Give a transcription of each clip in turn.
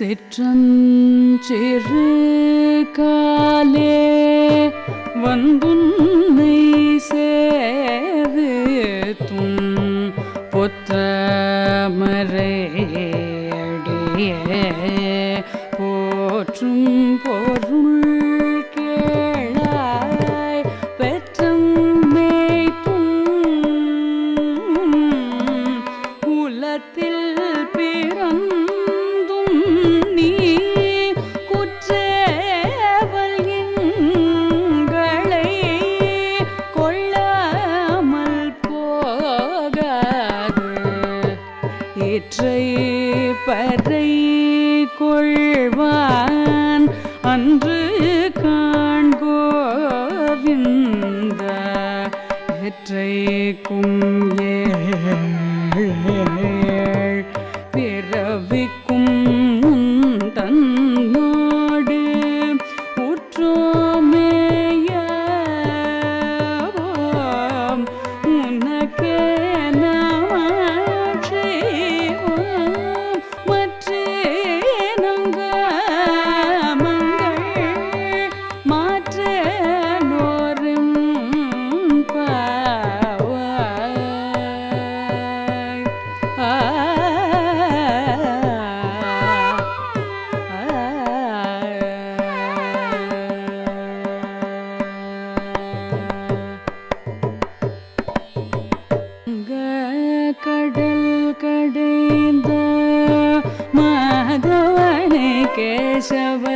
சிற்றஞ்சிறு காலே வந்துன்னை சேவித்தும் பொற்றமரையடியே போற்றும் பொருள் ஏழ் கேசவனே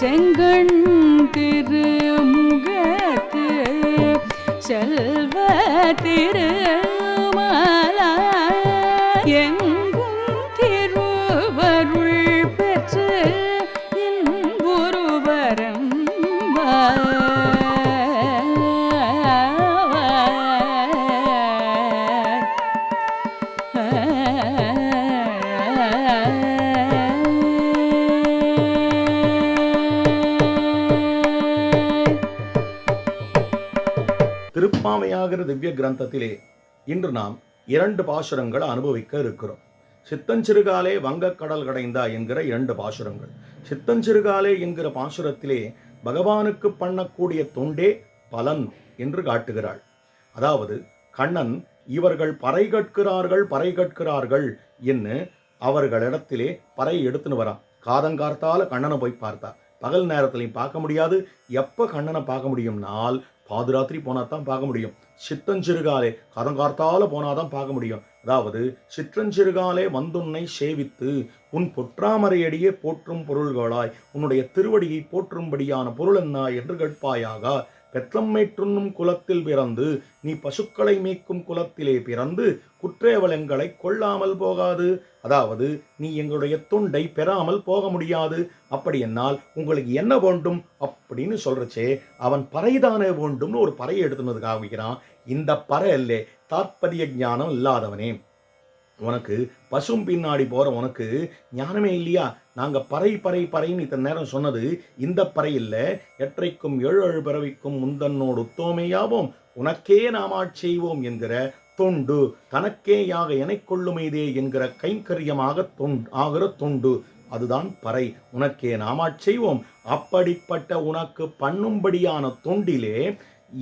செங்கண் திருமுகத்து செல்வ திருமலா. என் திருப்பாமையாகிற திவ்ய கிரந்தத்திலே இன்று நாம் இரண்டு பாசுரங்கள் அனுபவிக்க இருக்கிறோம். சித்தஞ்சிறுகாலே வங்கக்கடல் கடைந்தா என்கிற இரண்டு பாசுரங்கள். சித்தஞ்சிறுகாலே என்கிற பாசுரத்திலே பகவானுக்கு பண்ணக்கூடிய தொண்டே பலன் என்று காட்டுகிறாள். அதாவது கண்ணன் இவர்கள் பறை கற்கிறார்கள் பறை கற்கிறார்கள் என்று அவர்களிடத்திலே பறை எடுத்துன்னு வரான். காதங்கார்த்தால கண்ணனை போய் பார்த்தா. பகல் நேரத்திலையும் பார்க்க முடியாது. எப்போ கண்ணனை பார்க்க முடியும்னால் பாதுராத்திரி போனால் தான் பார்க்க முடியும். சித்தஞ்சிறுகாலே கதங்கார்த்தால போனால் தான் பார்க்க முடியும். அதாவது சிற்றஞ்சிறுகாலே வந்துன்னை சேவித்து உன் பொற்றாமரையடியே போற்றும் பொருள்களாய் உன்னுடைய திருவடியை போற்றும்படியான பொருள் என்ன என்று கேட்பாயாக பெத்தம்மேற்றுண்ணும் குலத்தில் பிறந்து நீ பசுக்களை மேய்க்கும் குலத்திலே பிறந்து குற்றேவலங்களை கொள்ளாமல் போகாது. அதாவது நீ எங்களுடைய தொண்டை பெறாமல் போக முடியாது. அப்படி என்னால் உங்களுக்கு என்ன வேண்டும்? அப்படின்னு சொல்றச்சே அவன் பறைதானே வேண்டும்னு ஒரு பறையை எடுத்துனது காமிக்கிறான் இந்த பறை அல்லே தாற்பரிய ஞானம் இல்லாதவனே. உனக்கு பசும் பின்னாடி போகிற உனக்கு ஞானமே இல்லையா? நாங்கள் பறை பறை பறைன்னு இத்தனை நேரம் சொன்னது இந்த பறை இல்லை எற்றைக்கும் ஏழு ஏழு பிறவிக்கும் முந்தன்னோடு உத்தோமையாவோம் உனக்கே நாம் செய்வோம் என்கிற தொண்டு தனக்கேயாக எனைக்கொள்ளுமைதே என்கிற கைங்கரியமாக தொண்டு ஆகிற தொண்டு. அதுதான் பறை. உனக்கே நாமாச் செய்வோம். அப்படிப்பட்ட உனக்கு பண்ணும்படியான தொண்டிலே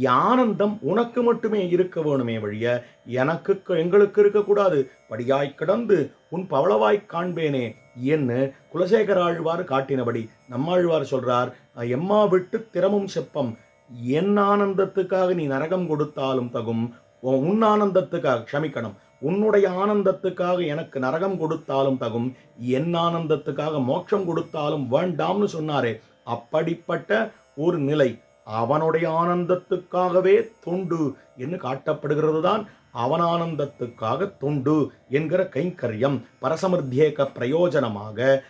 ஆனந்தம் உனக்கு மட்டுமே இருக்க வேணுமே வழிய எனக்கு எங்களுக்கு இருக்கக்கூடாது. படியாய் கிடந்து உன் பவளவாய் காண்பேனே என்று குலசேகர ஆழ்வார் காட்டினபடி நம்மாழ்வார் சொல்றார் எம்மா விட்டு திறமும் செப்பம். என் ஆனந்தத்துக்காக நீ நரகம் கொடுத்தாலும் தகும். உன் உன் ஆனந்தத்துக்காக க்ஷமிக்கணும். உன்னுடைய ஆனந்தத்துக்காக எனக்கு நரகம் கொடுத்தாலும் தகும். என் ஆனந்தத்துக்காக மோட்சம் கொடுத்தாலும் வேண்டாம்னு சொன்னாரே. அப்படிப்பட்ட ஒரு நிலை. அவனுடைய ஆனந்தத்துக்காகவே தொண்டு என்று காட்டப்படுகிறது தான் அவனானந்தத்துக்காக தொண்டு என்கிற கைங்கரியம். பரசமிருத்தியேக பிரயோஜனமாக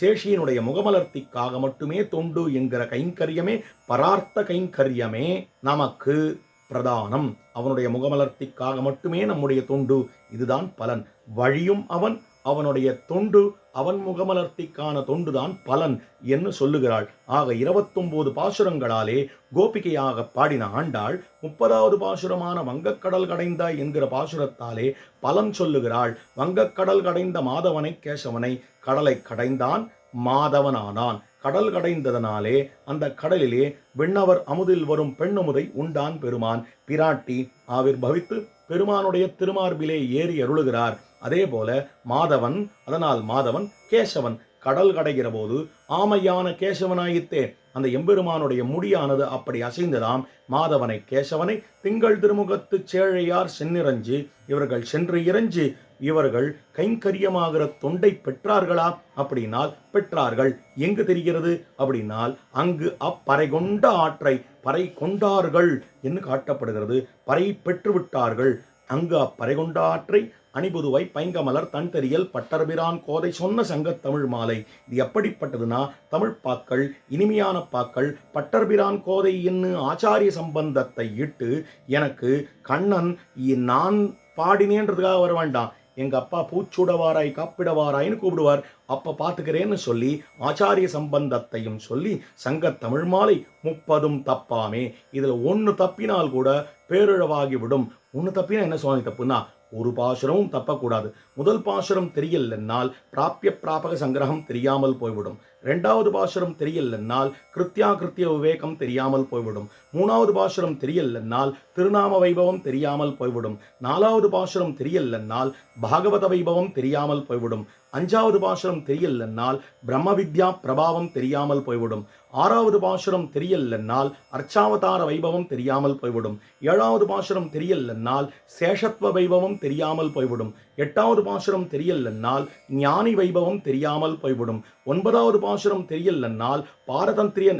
சேஷியினுடைய முகமலர்த்திக்காக மட்டுமே தொண்டு என்கிற கைங்கரியமே பரார்த்த கைங்கரியமே நமக்கு பிரதானம். அவனுடைய முகமலர்த்திக்காக மட்டுமே நம்முடைய தொண்டு. இதுதான் பலன். வழியும் அவன் அவனுடைய தொண்டு அவன் முகமலர்த்திக்கான தொண்டுதான் பலன் என்று சொல்லுகிறாள். ஆக இருபத்தொன்பது பாசுரங்களாலே கோபிகையாக பாடின ஆண்டாள் முப்பதாவது பாசுரமான வங்கக்கடல் கடைந்த என்கிற பாசுரத்தாலே பலன் சொல்லுகிறாள். வங்கக்கடல் கடைந்த மாதவனை கேசவனை கடலை கடைந்தான் மாதவனானான். கடல் கடைந்ததனாலே அந்த கடலிலே விண்ணவர் அமுதில் வரும் பெண்ணமுதை உண்டான் பெருமான். பிராட்டி ஆவிர்பவித்து பெருமானுடைய திருமார்பிலே ஏறி அருளுகிறார். அதே போல மாதவன் அதனால் மாதவன் கேசவன் கடல் கடைகிற போது ஆமையான கேசவனாயித்தேன் அந்த எம்பெருமானுடைய முடியானது அப்படி அசைந்ததாம். மாதவனை கேசவனை திங்கள் திருமுகத்து சேழையார் சென்னிரஞ்சு இவர்கள் சென்று இறைஞ்சு இவர்கள் கைங்கரியமாகிற தொண்டை பெற்றார்களா? அப்படின்னால் பெற்றார்கள். எங்கு தெரிகிறது? அப்படின்னால் அங்கு அப்பறை கொண்ட ஆற்றை பறை கொண்டார்கள் என்று காட்டப்படுகிறது. பறை பெற்றுவிட்டார்கள். அங்கு அப்பறை கொண்ட ஆற்றை அணிபுதுவை பைங்கமலர் தன்தெரியல் பட்டர்பிரான் கோதை சொன்ன சங்கத் தமிழ் மாலை. இது எப்படிப்பட்டதுன்னா தமிழ் பாக்கள் இனிமையான பாக்கள் பட்டர்பிரான் கோதை என்று ஆச்சாரிய சம்பந்தத்தை இட்டு எனக்கு கண்ணன் இ- நான் பாடினேன்றதுக்காக வர வேண்டாம். எங்கள் அப்பா பூச்சுடவாராய் காப்பிடவாராய்னு கூப்பிடுவார். அப்போ பார்த்துக்கிறேன்னு சொல்லி ஆச்சாரிய சம்பந்தத்தையும் சொல்லி சங்க தமிழ் மாலை முப்பதும் தப்பாமே. இதில் ஒன்று தப்பினால் கூட பேரிழவாகிவிடும். ஒன்று தப்பினா என்ன சுவாமி தப்புன்னா ஒரு பாசுரமும் தப்பக்கூடாது. முதல் பாசுரம் தெரியலன்னால் பிராப்பிய பிராபக சங்கிரகம் தெரியாமல் போய்விடும். ரெண்டாவது பாசுரம் தெரியலன்னால் கிருத்யா கிருத்திய விவேகம் தெரியாமல் போய்விடும். மூணாவது பாசுரம் தெரியலன்னால் திருநாம வைபவம் தெரியாமல் போய்விடும். நாலாவது பாசுரம் தெரியலன்னால் பாகவத வைபவம் தெரியாமல் போய்விடும். அஞ்சாவது பாசுரம் தெரியலன்னால் பிரம்ம வித்யா பிரபாவம் தெரியாமல் போய்விடும். ஆறாவது பாசுரம் தெரியலன்னால் அர்ச்சாவதார வைபவம் தெரியாமல் போய்விடும். ஏழாவது பாசுரம் தெரியலன்னால் சேஷத்வ வைபவம் தெரியாமல் போய்விடும். எட்டாவது பாசுரம் தெரியலன்னால் ஞானி வைபவம் தெரியாமல் போய்விடும். ஒன்பதாவது பாசுரம் தெரியலன்னால் பாரதந்திரிய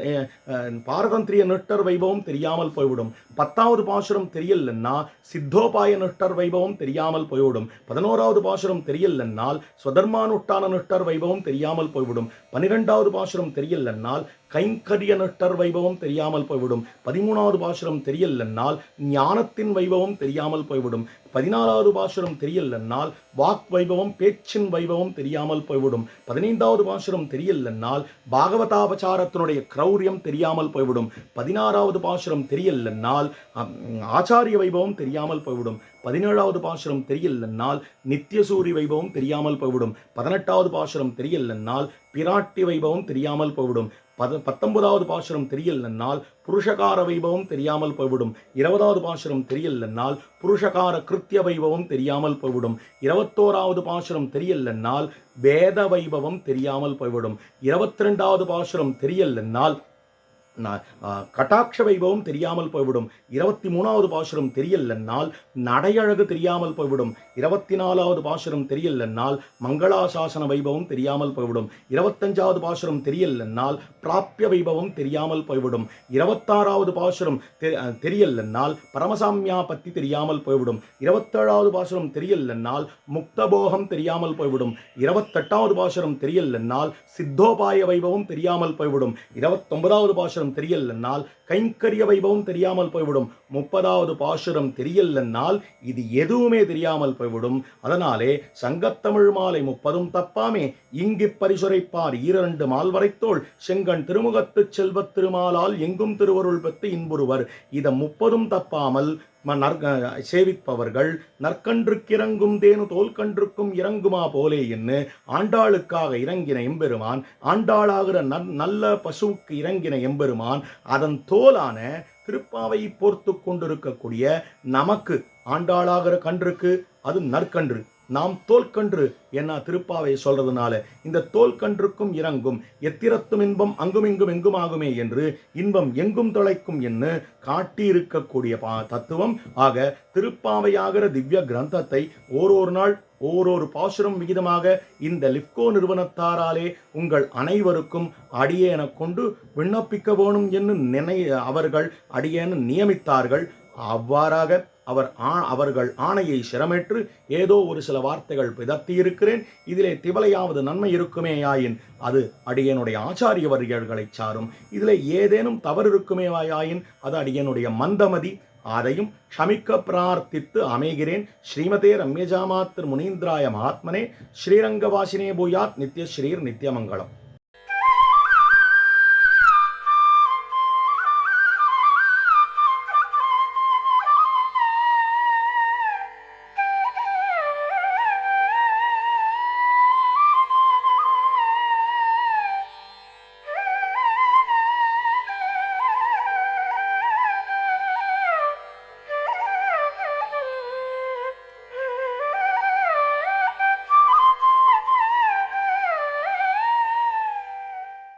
பாரதந்திரிய நிட்டர் வைபவம் தெரியாமல் போய்விடும். பத்தாவது பாசுரம் தெரியலன்னா சித்தோபாய நிட்டர் வைபவம் தெரியாமல் போய்விடும். பதினோராவது பாசுரம் தெரியலன்னால் ஸ்வதர்மானுஷ்டான நிட்டர் வைபவம் தெரியாமல் போய்விடும். பனிரெண்டாவது பாசுரம் தெரியலன்னால் கைங்கரிய நட்டர் வைபவம் தெரியாமல் போய்விடும். பதிமூணாவது பாசுரம் தெரியலன்னால் ஞானத்தின் வைபவம் தெரியாமல் போய்விடும். பதினாலாவது பாசுரம் தெரியலன்னால் வாக் வைபவம் பேச்சின் வைபவம் தெரியாமல் போய்விடும். பதினைந்தாவது பாசுரம் தெரியலன்னால் பாகவதாபச்சாரத்தினுடைய கிரௌரியம் தெரியாமல் போய்விடும். பதினாறாவது பாசுரம் தெரியலன்னால் ஆச்சாரிய வைபவம் தெரியாமல் போய்விடும். பதினேழாவது பாசுரம் தெரியலன்னால் நித்தியசூரி வைபவம் தெரியாமல் போய்விடும். பதினெட்டாவது பாசுரம் தெரியலன்னால் பிராட்டி வைபவம் தெரியாமல் போய்விடும். பத பத்தொன்பதாவது பாசுரம் தெரியலன்னால் புருஷகார வைபவம் தெரியாமல் போய்விடும். இருபதாவது பாசுரம் தெரியலன்னால் புருஷகார கிருத்திய வைபவம் தெரியாமல் போய்விடும். இருபத்தோராவது பாசுரம் தெரியலன்னால் வேத வைபவம் தெரியாமல் போய்விடும். இருபத்தி ரெண்டாவது பாசுரம் தெரியலன்னால் கட்டாட்ச வைபவம் தெரியாமல் போய்விடும். இருபத்தி மூணாவது பாசுரம் தெரியலன்னால் நடையழகு தெரியாமல் போய்விடும். இருபத்தி நாலாவது பாசுரம் தெரியலன்னால் மங்களாசாசன வைபவம் தெரியாமல் போய்விடும். இருபத்தஞ்சாவது பாசுரம் தெரியலன்னால் பிராப்பிய வைபவம் தெரியாமல் போய்விடும். இருபத்தாறாவது பாசுரம் தெரியலன்னால் பரமசாமியா பத்தி தெரியாமல் போய்விடும். இருபத்தேழாவது பாசுரம் தெரியலன்னால் முக்தபோகம் தெரியாமல் போய்விடும். இருபத்தெட்டாவது பாசுரம் தெரியலன்னால் சித்தோபாய வைபவம் தெரியாமல் போய்விடும். இருபத்தொன்பதாவது பாசுரம் தெரியலன்னால் கைங்கரிய வைபவம் தெரியாமல் போய்விடும். முப்பதாவது பாசுரம் தெரியலன்னால் இது எதுவுமே தெரியாமல் போய்விடும். அதனாலே சங்கத்தமிழ் மாலை முப்பதும் தப்பாமே. இங்கு பரிசுரைப்பார் ஈரண்டு மால்வரைத்தோள் செங்கன் திருமுகத்துச் செல்வத் திருமாலால் எங்கும் திருவருள் பெற்று இன்புறுவர். இத முப்பதும் தப்பாமல் சேவிப்பவர்கள் நற்கன்றுக்கிறங்கும் தேனு தோல்கன்றுக்கும் இறங்குமா போலே என்று ஆண்டாளுக்காக இறங்கின எம்பெருமான் ஆண்டாளாகிற நன் நல்ல பசுவுக்கு இறங்கின எம்பெருமான் அதன் தோலான திருப்பாவை போர்த்து கொண்டிருக்கக்கூடிய நமக்கு ஆண்டாளாகிற கன்றுக்கு அது நற்கன்று. நாம் தோல்கன்று என்ன திருப்பாவை சொல்றதுனால. இந்த தோல்கன்றுக்கும் இறங்கும் எத்திரத்தும் இன்பம் அங்கும் இங்கும் எங்குமாகுமே என்று இன்பம் எங்கும் தொலைக்கும் என்று காட்டியிருக்கக்கூடிய பா தத்துவம். ஆக திருப்பாவையாகிற திவ்ய கிரந்தத்தை ஓரொரு நாள் ஓரொரு பாசுரம் விகிதமாக இந்த லிப்கோ நிறுவனத்தாராலே உங்கள் அனைவருக்கும் அடியேன கொண்டு விண்ணப்பிக்க வேணும் என்று நினை அவர்கள் அடியேன நியமித்தார்கள். அவ்வாறாக அவர் ஆ அவர்கள் ஆணையை சிரமேற்று ஏதோ ஒரு சில வார்த்தைகள் பிதத்தி இருக்கிறேன் இதிலே திவலையாவது நன்மை இருக்குமேயாயின். அது அடியனுடைய ஆச்சாரிய வரியர்களைச் சாரும். இதிலே ஏதேனும் தவறு இருக்குமேயாயின். அது அடியனுடைய மந்தமதி. அதையும் க்ஷமிக்க பிரார்த்தித்து அமைகிறேன். ஸ்ரீமதே ரம்யஜாமாத்திரு முனீந்திராய மகாத்மனே. ஸ்ரீரங்கவாசினே பூயாத். நித்ய ஸ்ரீர் நித்யமங்கலம்.